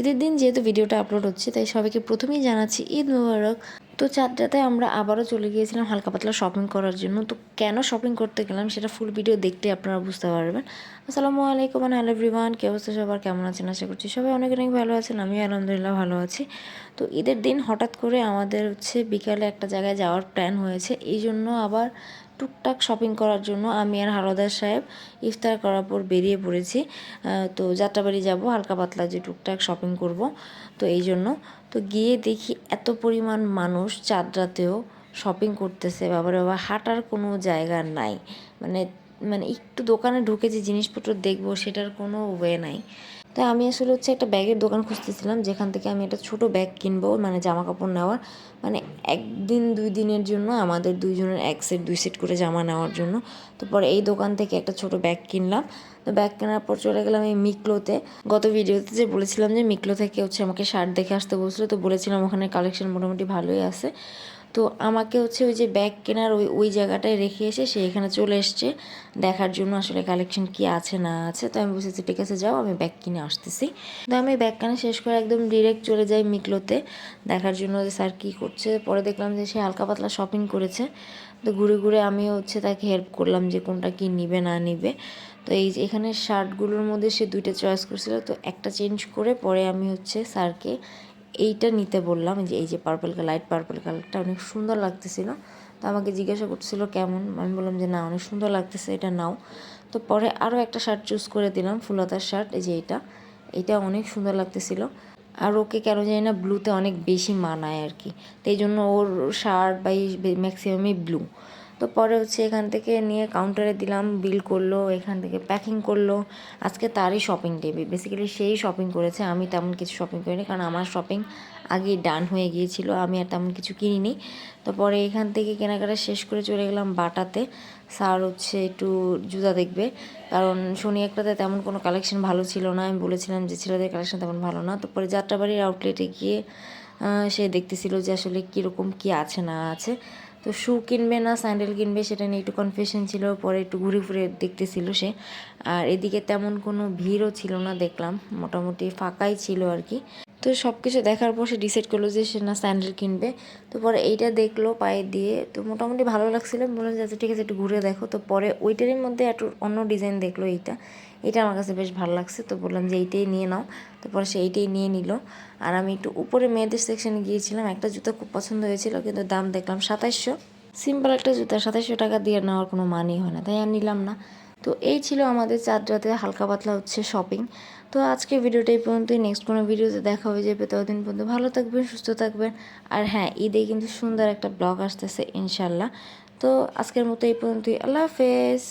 ঈদের দিন যেহেতু ভিডিওটা আপলোড হচ্ছে, তাই সবাইকে প্রথমেই জানাচ্ছি ঈদ মুবারক। তো চারটাতে আমরা আবারও চলে গিয়েছিলাম হালকা পাতলা শপিং করার জন্য। তো কেন শপিং করতে গেলাম সেটা ফুল ভিডিও দেখতে আপনারা বুঝতে পারবেন। আসসালামু আলাইকুম হ্যালো এভরিওয়ান কে অবস্থা সবার? কেমন আছেন? আশা করছি সবাই অনেক অনেক ভালো আছেন, আমিও আলহামদুলিল্লাহ ভালো আছি। তো ঈদের দিন হঠাৎ করে আমাদের হচ্ছে বিকালে একটা জায়গায় যাওয়ার প্ল্যান হয়েছে। এই জন্য আবার টুকটাক শপিং করার জন্য আমি আর হারদার সাহেব ইফতার করার পর বেরিয়ে পড়েছি। তো যাত্রাবাড়ি যাব, হালকা পাতলা যে টুকটাক শপিং করব। তো এই জন্য। তো গিয়ে দেখি এত পরিমাণ মানুষ চাঁদ রাতেও শপিং করতেছে। বাবার বাবা, হাঁটার কোনো জায়গা নাই। মানে মানে একটু দোকানে ঢুকে যে জিনিসপত্র দেখব, সেটার কোনো ওয়ে নাই। তাই আমি আসলে হচ্ছে একটা ব্যাগের দোকান খুঁজতেছিলাম, যেখান থেকে আমি একটা ছোট ব্যাগ কিনবো মানে জামা কাপড় নেওয়ার। মানে একদিন, দুই দিনের জন্য আমাদের দুইজনের এক সেট, দুই সেট করে জামা নেওয়ার জন্য। তো পরে এই দোকান থেকে একটা ছোট ব্যাগ কিনলাম। তো ব্যাগ কেনার পর চলে গেলাম এই মিকলোতে গত ভিডিওতে যে বলেছিলাম যে মিকলো থেকে হচ্ছে আমাকে শার্ট দেখে আসতে বলছিল, তো বলেছিলাম ওখানে কালেকশন মোটামুটি ভালোই আছে। তো আমাকে হচ্ছে ওই যে ব্যাগ কেনার ওই ওই জায়গাটায় রেখে এসে সে এখানে চলে এসছে। দেখার জন্য আসলে কালেকশন কি আছে না আছে, তো আমি বসেছি ঠিক আছে, যাও, আমি ব্যাগ কিনে আসতেছি। তো আমি ব্যাগ কেনা শেষ করে একদম ডিরেক্ট চলে যাই মিকলোতে। দেখার জন্য যে স্যার কী করছে, পরে দেখলাম যে সে হালকা পাতলা শপিং করেছে। তো ঘুরে ঘুরে আমিও হচ্ছে তাকে হেল্প করলাম যে কোনটা কি নিবে, না নিবে। তো এই যে এখানে শার্টগুলোর মধ্যে সে দুইটা চয়েস করছিল, তো একটা চেঞ্জ করে পরে আমি হচ্ছে স্যারকে এইটা নিতে বললাম যে, এই যে পার্পল কালার লাইট পার্পল কালারটা অনেক সুন্দর লাগতেছিল। তো আমাকে জিজ্ঞাসা করছিল কেমন? আমি বললাম যে, না, অনেক সুন্দর লাগতেছে, এটা নাও। তো পরে আরও একটা শার্ট চুজ করে দিলাম, ফুলতার শার্ট এই যে এটা। এটা অনেক সুন্দর লাগতেছিল। আর ওকে কেন জানি না ব্লুতে অনেক বেশি মানায় আর কি। তো এই জন্য ওর শার্ট বা ম্যাক্সিমামই ব্লু তো পরে হচ্ছে এখান থেকে নিয়ে কাউন্টারে দিলাম বিল করল, এখান থেকে প্যাকিং করল। আজকে তারই শপিং ডে বেসিক্যালি সেই শপিং করেছে। আমি তেমন কিছু শপিং করিনি, কারণ আমার শপিং আগেই ডান হয়ে গিয়েছিল। আমি আর তেমন কিছু কিনিনি। তো পরে এখান থেকে কেনাকাটা শেষ করে চলে গেলাম বাটাতে। স্যার হচ্ছে একটু জুতা দেখবে। কারণ শনি একটাতে তেমন কোনো কালেকশন ভালো ছিল না। আমি বলেছিলাম যে, ছেলেদের কালেকশন তেমন ভালো না। তো পরে যাত্রাবাড়ির আউটলেটে গিয়ে সে দেখতেছিল যে আসলে কীরকম কী আছে, না আছে। তো শ্যু কিনবে না স্যান্ডেল কিনবে সেটা নিয়ে একটু কনফিউশন ছিল, পরে একটু ঘুরে ঘুরে দেখতেছিল সে। আর এদিকে তেমন কোনো ভিড়ও ছিল না, দেখলাম। মোটামুটি ফাঁকাই ছিল আর কি। তো সব কিছু দেখার পর সে ডিসাইড করল যে সে না স্যান্ডেল কিনবে। তো পরে এইটা দেখল পায়ে দিয়ে। তো মোটামুটি ভালো লাগছিল। বললাম যে আচ্ছা ঠিক আছে, একটু ঘুরে দেখো। তো পরে ওইটারই মধ্যে একটু অন্য ডিজাইন দেখল এইটা। এটা আমার কাছে বেশ ভালো লাগছে। তো বললাম যে, এইটাই নিয়ে নাও। তারপরে সে এইটাই নিয়ে নিল। আর আমি একটু উপরে মেয়েদের সেকশনে গিয়েছিলাম। একটা জুতো খুব পছন্দ হয়েছিল, কিন্তু দাম দেখলাম সাতাইশশো। সিম্পল একটা জুতা, সাতাইশশো টাকা দিয়ে নেওয়ার কোনো মানই হয় না। তাই আর নিলাম না। তো এই ছিল আমাদের চার রাতে হালকা পাতলা হচ্ছে শপিং তো আজকে ভিডিওটা এই পর্যন্তই। নেক্সট কোনো ভিডিওতে দেখা হয়ে যাবে ততদিন পর্যন্ত। ভালো থাকবেন, সুস্থ থাকবেন। আর হ্যাঁ ঈদে কিন্তু সুন্দর একটা ব্লগ আসতেছে ইনশাল্লাহ তো আজকের মতো এই পর্যন্তই। আল্লাহ হাফেজ।